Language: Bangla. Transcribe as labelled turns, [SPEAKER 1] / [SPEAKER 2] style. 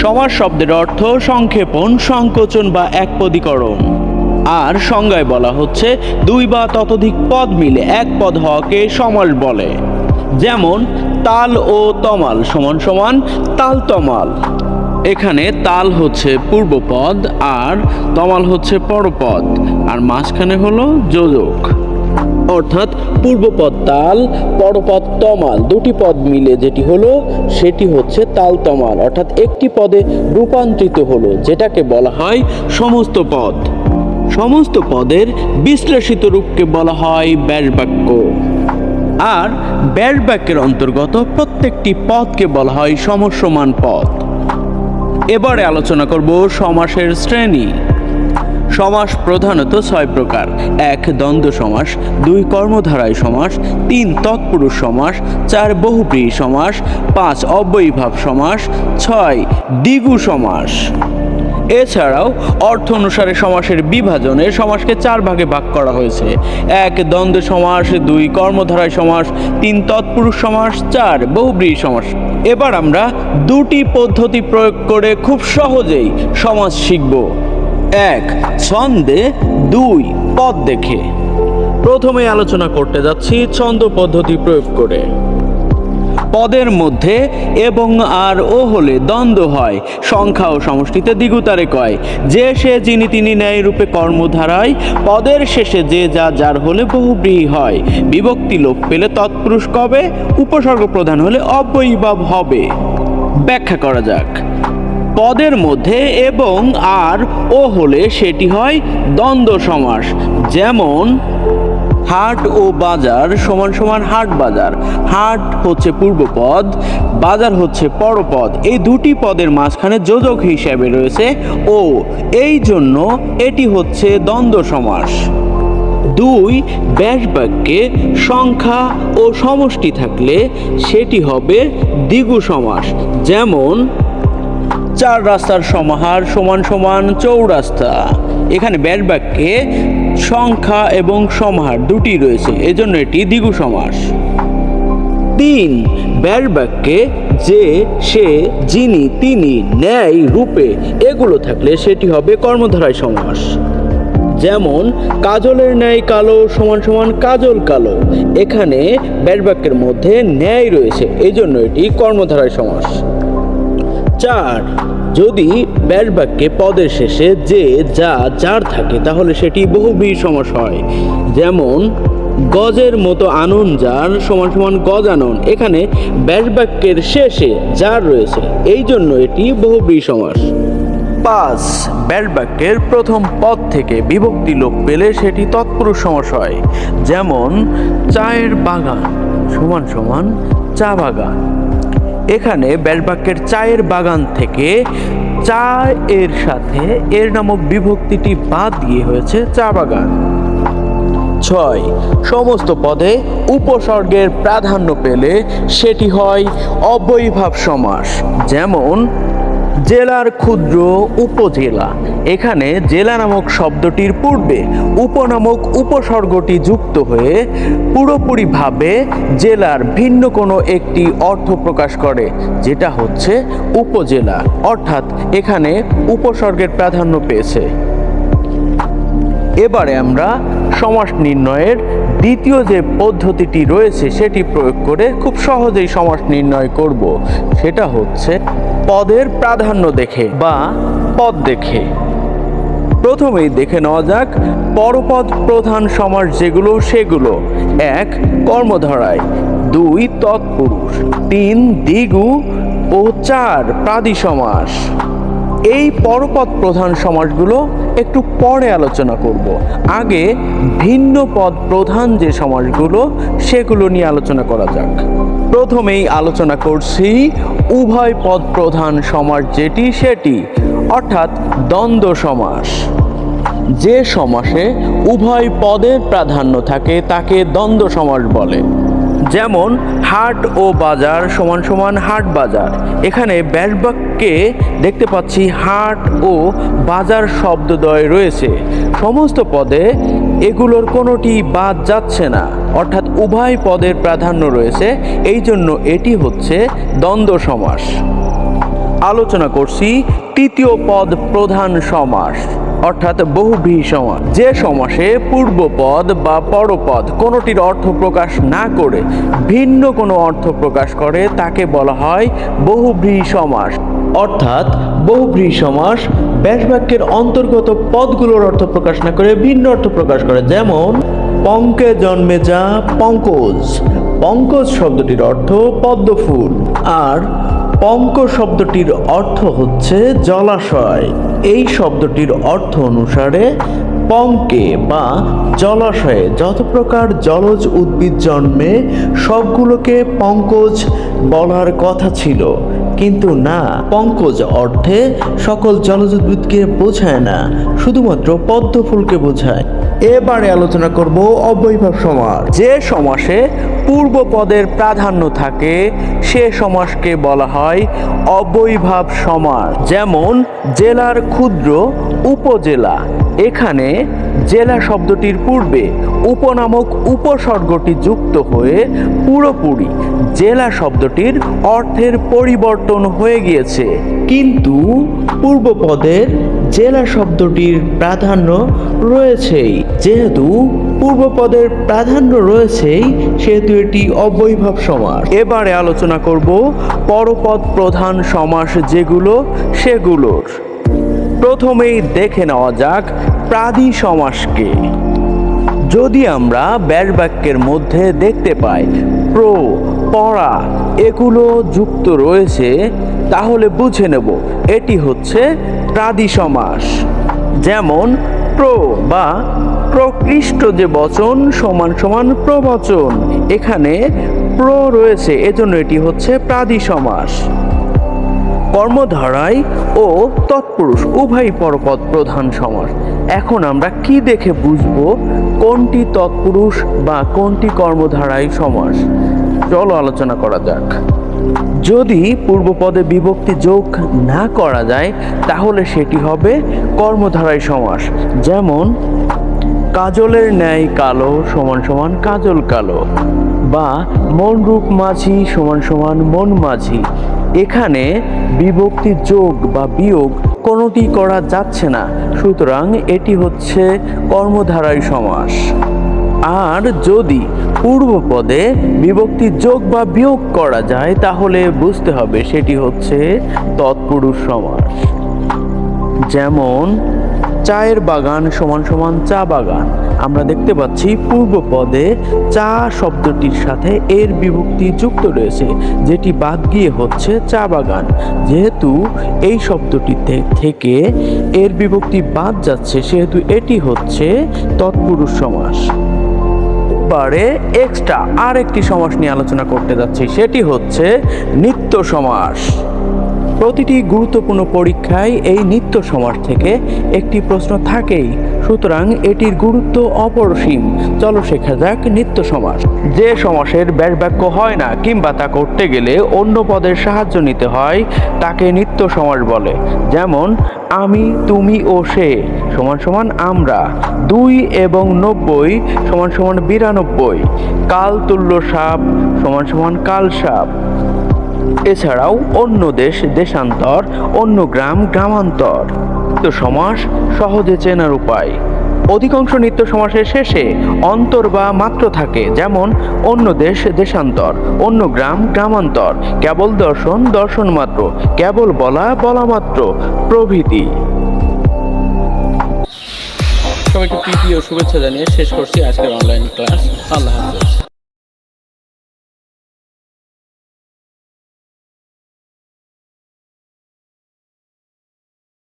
[SPEAKER 1] সমাস শব্দের অর্থ সংক্ষেপণ, সংকোচন বা একপদীকরণ। আর সংজ্ঞায় বলা হচ্ছে, দুই বা ততোধিক পদ মিলে এক পদ হওয়াকে সমাস বলে। যেমন, তাল ও তমাল সমান সমান তাল তমাল। এখানে তাল হচ্ছে পূর্বপদ আর তমাল হচ্ছে পরপদ। আর মাঝখানে হলো যোজক। অর্থাৎ পূর্বপদ তাল, পরপদ তমাল। দুটি পদ মিলে যেটি হলো, সেটি হচ্ছে তাল তমাল। অর্থাৎ একটি পদে রূপান্তরিত হলো, যেটাকে বলা হয় সমস্ত পদ। সমস্ত পদের বিশ্লেষিত রূপকে বলা হয় ব্যাসবাক্য। আর ব্যাসবাক্যের অন্তর্গত প্রত্যেকটি পদকে বলা হয় সমসমান পদ। এবারে আলোচনা করব সমাসের শ্রেণি। সমাস প্রধানত ছয় প্রকার। এক, দ্বন্দ্ব সমাস, দুই, কর্মধারায় সমাস, তিন, তৎপুরুষ সমাস, চার বহুব্রীহি সমাস, পাঁচ, অব্যয়ীভাব সমাস, ছয়, দ্বিগু সমাস। এছাড়াও অর্থ অনুসারে সমাসের বিভাজনে সমাসকে চার ভাগে ভাগ করা হয়েছে। এক, দ্বন্দ্ব সমাস, দুই, কর্মধারায় সমাস, তিন, তৎপুরুষ সমাস, চার বহুব্রীহি সমাস। এবার আমরা দুটি পদ্ধতি প্রয়োগ করে খুব সহজেই সমাজ শিখব। এক ছন্দে দুই পদ দেখে। প্রথমে আলোচনা করতে যাচ্ছি ছন্দ পদ্ধতি প্রয়োগ করে। পদের মধ্যে এবং আর ও হলে দ্বন্দ্ব হয় সংখ্যা ও সমষ্টিতে দ্বিগুতারে কয় যে সে যিনি তিনি ন্যায় রূপে কর্মধারায় পদের শেষে যে যা যার হলে বহুব্রীহি হয়। বিভক্তি লোপ পেলে তৎপুরুষ কবে? উপসর্গ প্রধান হলে অব্যয়ীভাব হবে। ব্যাখ্যা করা যাক। পদের মধ্যে এবং আর ও হলে সেটি হয় দ্বন্দ্ব সমাস, যেমন হাট ও বাজার সমান সমান হাট বাজার। হাট হচ্ছে পূর্বপদ, বাজার হচ্ছে পরপদ। এই দুটি পদের মাঝখানে যোজক হিসাবে রয়েছে ও। এই জন্য এটি হচ্ছে দ্বন্দ্ব সমাস। দুই ব্যাস বাক্যে সংখ্যা ও সমষ্টি থাকলে সেটি হবে দ্বিগু সমাস, যেমন চার রাস্তার সমাহার সমান সমান চৌরাস্তা। এখানে ব্যাট বাক্যে সংখ্যা এবং সমাহার দুটি রয়েছে, এজন্য এটি দ্বিগু সমাস। তিন ব্যাট বাক্যে যে, সে, যিনি, তিনি, ন্যায়, রূপে, এগুলো থাকলে সেটি হবে কর্মধারায় সমাস। যেমন, কাজলের ন্যায় কালো সমান সমান কাজল কালো। এখানে ব্যাট বাক্যের মধ্যে ন্যায় রয়েছে এই জন্য এটি কর্মধারায় সমাস। চার। যদি ব্যাস বাক্যে পদের শেষে যে, যা, যার থাকে, তাহলে সেটি বহুব্রীহি সমাস হয়। যেমন, গজের মতো আনন যার সমান সমান গজ আনন। এখানে ব্যাস বাক্যের শেষে যার রয়েছে, এই জন্য এটি বহুব্রীহি সমাস পাঁচ। ব্যাস বাক্যের প্রথম পদ থেকে বিভক্তি লোপ পেলে সেটি তৎপুরুষ সমাস হয়। যেমন, চায়ের বাগান সমান সমান চা বাগান। এখানে ব্যালবাকের চায়ের বাগান থেকে চা এর সাথে এর নামক বিভক্তিটি বাদ দিয়ে হয়েছে চা বাগান। ছয়, সমস্ত পদে উপসর্গের প্রাধান্য পেলে সেটি হয় অবৈভাব সমাস। যেমন জেলার ক্ষুদ্র উপজেলা। এখানে জেলা নামক শব্দটির পূর্বে উপনামক উপসর্গটি যুক্ত হয়ে পুরোপুরিভাবে জেলার ভিন্ন কোনো একটি অর্থ প্রকাশ করে, যেটা হচ্ছে উপজেলা। অর্থাৎ এখানে উপসর্গের প্রাধান্য পেয়েছে। এবারে আমরা সমাস নির্ণয়ের দ্বিতীয় যে পদ্ধতিটি রয়েছে, সেটি প্রয়োগ করে খুব সহজেই সমাস নির্ণয় করব। সেটা হচ্ছে পদের প্রাধান্য দেখে বা পদ দেখে। প্রথমেই দেখে নেওয়া যাক পরপদ প্রধান সমাস যেগুলো, সেগুলো। এক, কর্মধারায়। দুই, তৎপুরুষ। তিন, দ্বিগু ও চার প্রাদি সমাস এই পরপদ প্রধান সমাসগুলো একটু পরে আলোচনা করব। আগে ভিন্ন পদ প্রধান যে সমাসগুলো সেগুলো নিয়ে আলোচনা করা যাক। প্রথমেই আলোচনা করছি উভয় পদ প্রধান সমাস যেটি সেটি, অর্থাৎ দ্বন্দ্ব সমাস। যে সমাসে উভয় পদের প্রাধান্য থাকে তাকে দ্বন্দ্ব সমাস বলে। যেমন হাট ও বাজার সমান সমান হাট বাজার। এখানে ব্যাসবাক্যে দেখতে পাচ্ছি হাট ও বাজার শব্দদ্বয় রয়েছে। সমস্ত পদে এগুলোর কোনোটি বাদ যাচ্ছে না। অর্থাৎ উভয় পদের প্রাধান্য রয়েছে। এই জন্য এটি হচ্ছে দ্বন্দ্ব সমাস। আলোচনা করছি তৃতীয় পদ প্রধান সমাস। অর্থাৎ বহুব্রীহি সমাস যে সমাসে পূর্বপদ বা পরপদ কোনোটির অর্থ প্রকাশ না করে ভিন্ন কোনো অর্থ প্রকাশ করে, তাকে বলা হয় বহুব্রীহি সমাস। অর্থাৎ বহুব্রীহি সমাস ব্যাসবাক্যের অন্তর্গত পদগুলোর অর্থ প্রকাশ না করে ভিন্ন অর্থ প্রকাশ করে। যেমন, পঙ্কে জন্মে যা পঙ্কজ। পঙ্কজ শব্দটির অর্থ পদ্মফুল। আর পঙ্ক শব্দটির অর্থ হচ্ছে জলাশয়। এই শব্দটির অর্থ অনুসারে পঙ্কে বা জলাশয়ে যত প্রকার জলজ উদ্ভিদ জন্মে, সবগুলোকে পঙ্কজ বলার কথা ছিল। কিন্তু না, পঙ্কজ অর্থে সকল জলজ উদ্ভিদকে বোঝায় না, শুধুমাত্র পদ্ম ফুলকে বোঝায়। এবারে আলোচনা করব অব্যয়ভাব সমাস যে সমাসে পূর্ব পদের প্রাধান্য থাকে, সে সমাসকে বলা হয় অব্যয়ভাব সমাস যেমন, জেলার ক্ষুদ্র উপজেলা। এখানে জেলা শব্দটির পূর্বে উপনামক উপসর্গটি যুক্ত হয়ে পুরোপুরি জেলা শব্দটির অর্থের পরিবর্তন হয়ে গিয়েছে। কিন্তু পূর্বপদের জেলা শব্দটির প্রাধান্য রয়েছেই। যেহেতু পূর্বপদের প্রাধান্য রয়েছেই সেহেতু এটি অবৈভব সমাস। এবারে আলোচনা করব পরপদ প্রধান সমাস যেগুলো সেগুলোর। প্রথমেই দেখে নেওয়া যাক প্রাদি সমাসকে। যদি আমরা ব্যাসবাক্যের মধ্যে দেখতে পাই, প্র, পড়া এগুলো যুক্ত রয়েছে, তাহলে বুঝে নেব এটি হচ্ছে প্রাদি সমাস। যেমন, প্র বা প্রকৃষ্ট যে বচন সমান সমান প্রবচন। এখানে প্র রয়েছে, এজন্য এটি হচ্ছে প্রাদি সমাস। কর্মধারায় ও তৎপুরুষ উভয় পরপদ প্রধান সমাস। এখন আমরা কি দেখে বুঝব কোনটি তৎপুরুষ বা কোনটি কর্মধারায় সমাস? চলো আলোচনা করা যাক। যদি পূর্বপদে বিভক্তি যোগ না করা যায়, তাহলে সেটি হবে কর্মধারায় সমাস। যেমন, কাজলের ন্যায় কালো সমান সমান কাজল কালো বা মন রূপ মাঝি সমান সমান মন মাঝি। এখানে বিভক্তি যোগ বা বিয়োগ কোনোটি করা যাচ্ছে না। সুতরাং এটি হচ্ছে কর্মধারায় সমাস। আর যদি পূর্বপদে বিভক্তি যোগ বা বিয়োগ করা যায়, তাহলে বুঝতে হবে সেটি হচ্ছে তৎপুরুষ সমাস। যেমন, চায়ের বাগান সমান সমান চা বাগান। আমরা দেখতে পাচ্ছি পূর্ব পদে চা শব্দটির সাথে এর বিভক্তি যুক্ত রয়েছে, যেটি বাদ গিয়ে হচ্ছে চা বাগান। যেহেতু এই শব্দটি থেকে এর বিভক্তি বাদ যাচ্ছে, সেহেতু এটি হচ্ছে তৎপুরুষ সমাস। এবারে এক্সট্রা আর একটি সমাস নিয়ে আলোচনা করতে যাচ্ছি, সেটি হচ্ছে নিত্য সমাস। প্রতিটি গুরুত্বপূর্ণ পরীক্ষায় এই নিত্য সমাস থেকে একটি প্রশ্ন থাকেই। সুতরাং এটির গুরুত্ব অপরসীম। চলো শেখা যাক নিত্য সমাস যে সমাসের ব্যাস বাক্য হয় না কিংবা তা করতে গেলে অন্য পদের সাহায্য নিতে হয়, তাকে নিত্য সমাস বলে। যেমন, আমি, তুমি ও সে সমান সমান আমরা। দুই এবং নব্বই সমান সমান বিরানব্বই। কাল তুল্য সাপ সমান সমান কাল সাপ। এছাড়াও অন্য দেশ, দেশান্তর, অন্য গ্রাম, গ্রামান্তর। তো সমাস সহজে চেনার উপায়। অধিকাংশ নিত্য সমাসের শেষে অন্তর বা মাত্র থাকে, যেমন অন্য দেশ, দেশান্তর, অন্য গ্রাম, গ্রামান্তর, কেবল দর্শন দর্শন মাত্র, কেবল বলা বলা মাত্র, প্রভৃতি।
[SPEAKER 2] সবাইকে প্রীতি ও শুভেচ্ছা জানিয়ে শেষ করছি আজকের অনলাইন ক্লাস আল্লাহ হাফেজ।